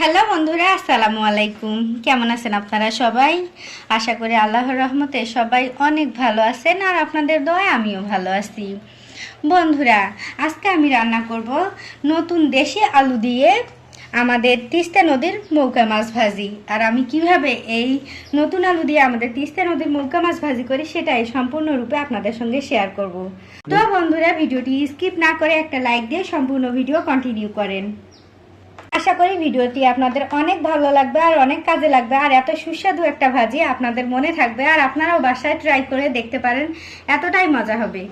Hello বন্ধুরা, আসসালামু আলাইকুম। কেমন আছেন আপনারা সবাই? আশা করি আল্লাহর রহমতে সবাই অনেক ভালো আছেন আর আপনাদের দয় আমিও ভালো আছি। বন্ধুরা, আজকে আমি রান্না করব নতুন দেশি আলু দিয়ে আমাদের তিস্তা নদীর মৌকা মাছ ভাজি। আর আমি কীভাবে এই নতুন আলু দিয়ে আমাদের তিস্তা নদীর মৌকা মাছ ভাজি করি সেটাই সম্পূর্ণরূপে আপনাদের সঙ্গে শেয়ার করব। তো বন্ধুরা, ভিডিওটি স্কিপ না করে একটা লাইক দিয়ে সম্পূর্ণ ভিডিও কন্টিনিউ করেন। আশা করি ভিডিওটি আপনাদের অনেক ভালো লাগবে আর অনেক কাজে লাগবে। আর এত সুস্বাদু একটা ভাজি আপনাদের মনে থাকবে আর আপনারাও বাসায় ট্রাই করে দেখতে পারেন। এতটাই মজা হবে।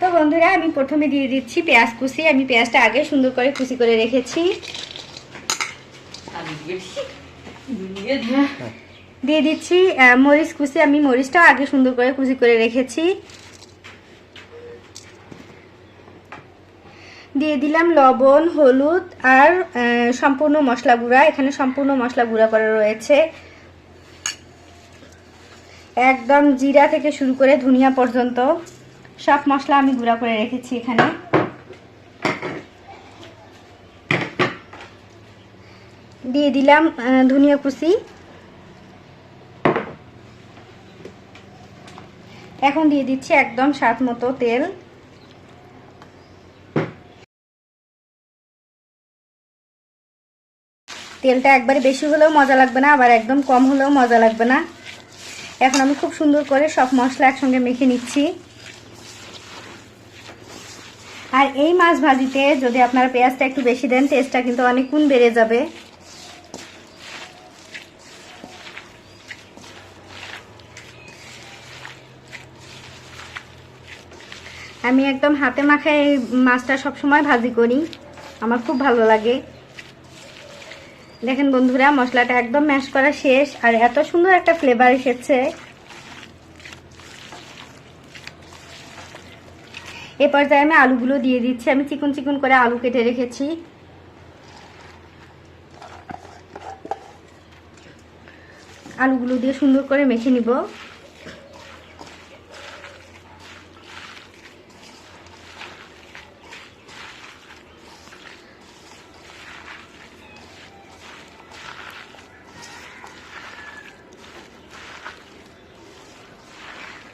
তো বন্ধুরা আমি প্রথমে দিয়ে দিচ্ছি পেঁয়াজ কুচি। আমি পেঁয়াজটা আগে সুন্দর করে কুচি করে রেখেছি। দিয়ে দিচ্ছি। মরিচ কুচি। আমি মরিচটাও আগে সুন্দর করে কুচি করে রেখেছি। দিয়ে দিলাম লবণ, হলুদ আর সম্পূর্ণ মশলা গুঁড়া। এখানে সম্পূর্ণ মশলা গুঁড়া করা রয়েছে। একদম জিরা থেকে শুরু করে ধনিয়া পর্যন্ত সব মশলা আমি গুঁড়া করে রেখেছি এখানে। দিয়ে দিলাম ধনিয়া কুচি। এখন দিয়ে দিচ্ছি একদম স্বাদ মতো তেল। তেলটা একবারে বেশি হলেও মজা লাগবে না, আবার একদম কম হলেও মজা লাগবে না। এখন আমি খুব সুন্দর করে সব মশলা একসঙ্গে মেখে নিচ্ছি। আর এই মাছ ভাজিতে যদি আপনারা পেঁয়াজটা একটু বেশি দেন টেস্টটা কিন্তু অনেক গুণ বেড়ে যাবে। আমি একদম হাতে মাখায় এই মাছটা সবসময় ভাজি করি। আমার খুব ভালো লাগে। দেখেন বন্ধুরা, মশলাটা একদম ম্যাশ করা শেষ, আর এত সুন্দর একটা ফ্লেভার এসেছে। এ পর্যায়ে আমি আলুগুলো দিয়ে দিচ্ছি। আমি চিকন চিকন করে আলু কেটে রেখেছি। আলুগুলো দিয়ে সুন্দর করে মেখে নিব।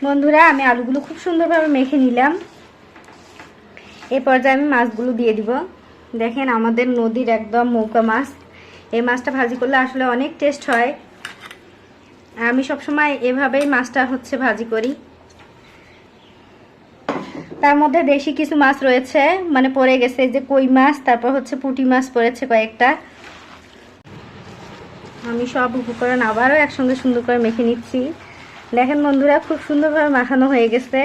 বন্ধুরা, আমি আলুগুলো খুব সুন্দরভাবে মেখে নিলাম। এই পর্যায়ে আমি মাছগুলো দিয়ে দিব। দেখেন, আমাদের নদীর একদম মৌকা মাছ। এই মাছটা ভাজি করলে আসলে অনেক টেস্ট হয়। আমি সবসময় এভাবেই মাছটা হচ্ছে ভাজি করি। তার মধ্যে দেশি কিছু মাছ রয়েছে মানে পড়ে গেছে যে কই মাছ, তারপর হচ্ছে পুটি মাছ পড়েছে কয়েকটা। আমি সব উপকরণ আবারও একসঙ্গে সুন্দর করে মেখে নিচ্ছি। দেখেন বন্ধুরা, খুব সুন্দরভাবে মাখানো হয়ে গেছে।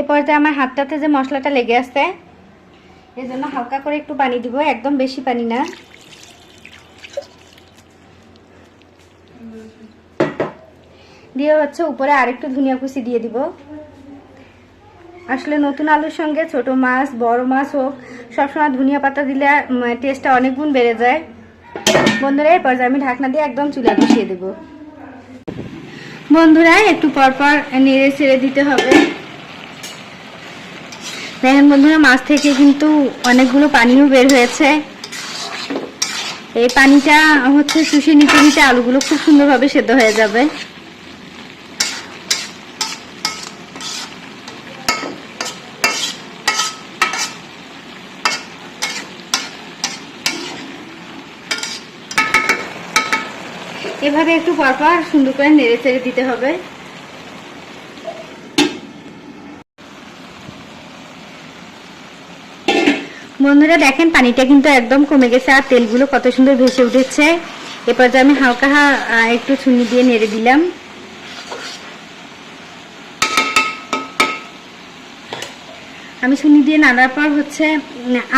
এ পর্যায়ে আমার হাতটাতে যে মশলাটা লেগে আছে এই জন্য হালকা করে একটু পানি দিব, একদম বেশি পানি না। দিয়ে হচ্ছে উপরে আরেকটু ধনিয়া কুচি দিয়ে দিব। আসলে নতুন আলুর সঙ্গে ছোট মাছ, বড় মাছ হোক, সবসময় ধনিয়া পাতা দিলে টেস্টটা অনেক গুণ বেড়ে যায়। বন্ধুরা এই পর্যায়ে আমি ঢাকনা দিয়ে একদম চুলা বসিয়ে দেব। বন্ধুরা, একটু পরপর নেড়ে ছেড়ে দিতে হবে। দেখেন বন্ধুরা, মাছ থেকে কিন্তু অনেকগুলো পানিও বের হয়েছে। এই পানিটা হচ্ছে শুষে নিতে নিতে আলুগুলো খুব সুন্দরভাবে সেদ্ধ হয়ে যাবে। এভাবে একটু পরপর সুন্দর করে নেড়ে চেড়ে দিতে হবে। বন্ধুরা, দেখেন পানিটা কিন্তু একদম কমে গেছে আর তেলগুলো কত সুন্দর ভেসে উঠেছে। এরপর আমি হালকা একটু ছুনি দিয়ে নেড়ে দিলাম। আমি সুনি দিয়ে নাড়ার পর হচ্ছে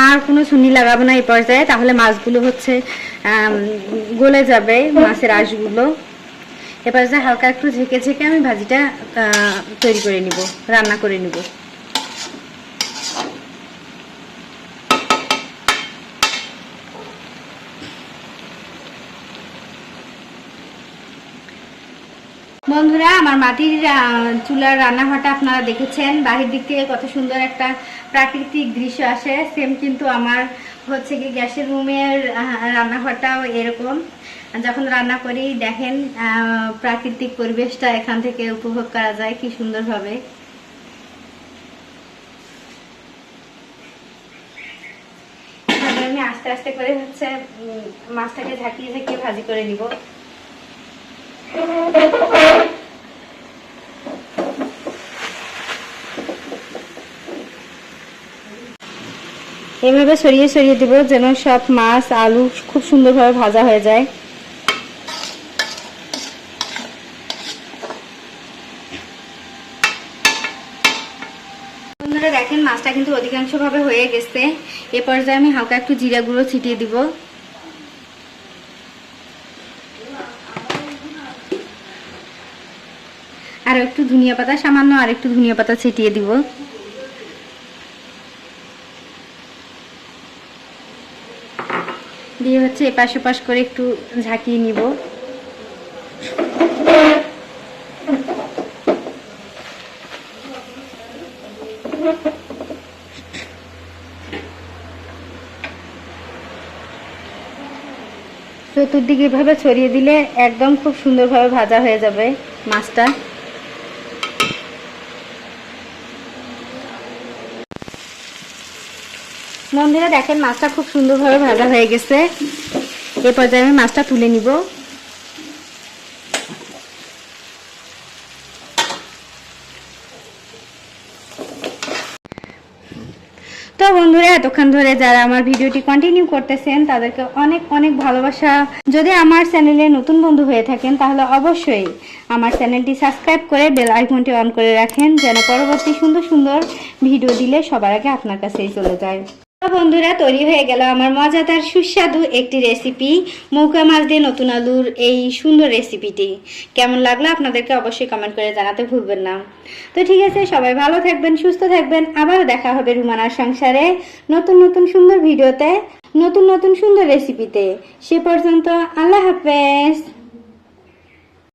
আর কোনো সুনি লাগাবো না এই পর্যায়ে। তাহলে মাছগুলো হচ্ছে গলে যাবে মাছের আঁশগুলো। এ পর্যায়ে হালকা একটু ঝেঁকে ঝেঁকে আমি ভাজিটা তৈরি করে নিব, রান্না করে নিব। বন্ধুরা, আমার মাটির চুলার রান্নাঘরটা আপনারা দেখেছেন। বাহির দিক থেকে কত সুন্দর একটা প্রাকৃতিক দৃশ্য আসে। সেম কিন্তু আমার হচ্ছে কি, গ্যাসের রুমের রান্নাঘরটাও এরকম। যখন রান্না করি, দেখেন প্রাকৃতিক পরিবেশটা এখান থেকে উপভোগ করা যায় কি সুন্দরভাবে। আমি আস্তে আস্তে করে হচ্ছে মাছটাকে ঝাঁকিয়ে ঝাঁকিয়ে ভাজি করে নিব। এভাবে সরিয়ে সরিয়ে দিব যেন সব মাছ, আলু খুব সুন্দরভাবে ভাজা হয়ে যায়। দেখেন মাছটা কিন্তু অধিকাংশভাবে হয়ে গেছে। এ পর্যায়ে আমি হালকা একটু জিরা গুঁড়ো ছিটিয়ে দিব। আর একটু ধনিয়া পাতা, সামান্য আর একটু ধনিয়া পাতা ছিটিয়ে দিব। দিয়ে হচ্ছে এপাশ ওপাশ করে একটু ঝাঁকিয়ে নিব। চতুর্দিকে এভাবে ছড়িয়ে দিলে একদম খুব সুন্দরভাবে ভাজা হয়ে যাবে মাছটা। বন্ধুরা দেখেন মাছটা খুব সুন্দরভাবে ভাজা হয়ে গেছে। এ পর্যায়ে আমি মাছটা তুলে নিব। তো বন্ধুরা, এতক্ষণ ধরে যারা আমার ভিডিওটি কন্টিনিউ করতেছেন, তাদেরকে অনেক অনেক ভালোবাসা। যদি আমার চ্যানেলে নতুন বন্ধু হয়ে থাকেন, তাহলে অবশ্যই আমার চ্যানেলটি সাবস্ক্রাইব করে বেল আইকনটি অন করে রাখেন, যেন পরবর্তী সুন্দর সুন্দর ভিডিও দিলে সবার আগে আপনার কাছেই চলে যায়। বন্ধুরা, তৈরি হয়ে গেল আমার মজাদার সুস্বাদু একটি রেসিপি মৌকা মাছ দিয়ে নতুন আলুর এই সুন্দর রেসিপিটি কেমন লাগল আপনাদেরকে অবশ্যই কমেন্ট করে জানাতে ভুলবেন না। তো ঠিক আছে, সবাই ভালো থাকবেন, সুস্থ থাকবেন আবারও দেখা হবে রুমানার সংসারে নতুন নতুন সুন্দর ভিডিওতে, নতুন নতুন সুন্দর রেসিপিতে সে পর্যন্ত আল্লাহ হাফেজ।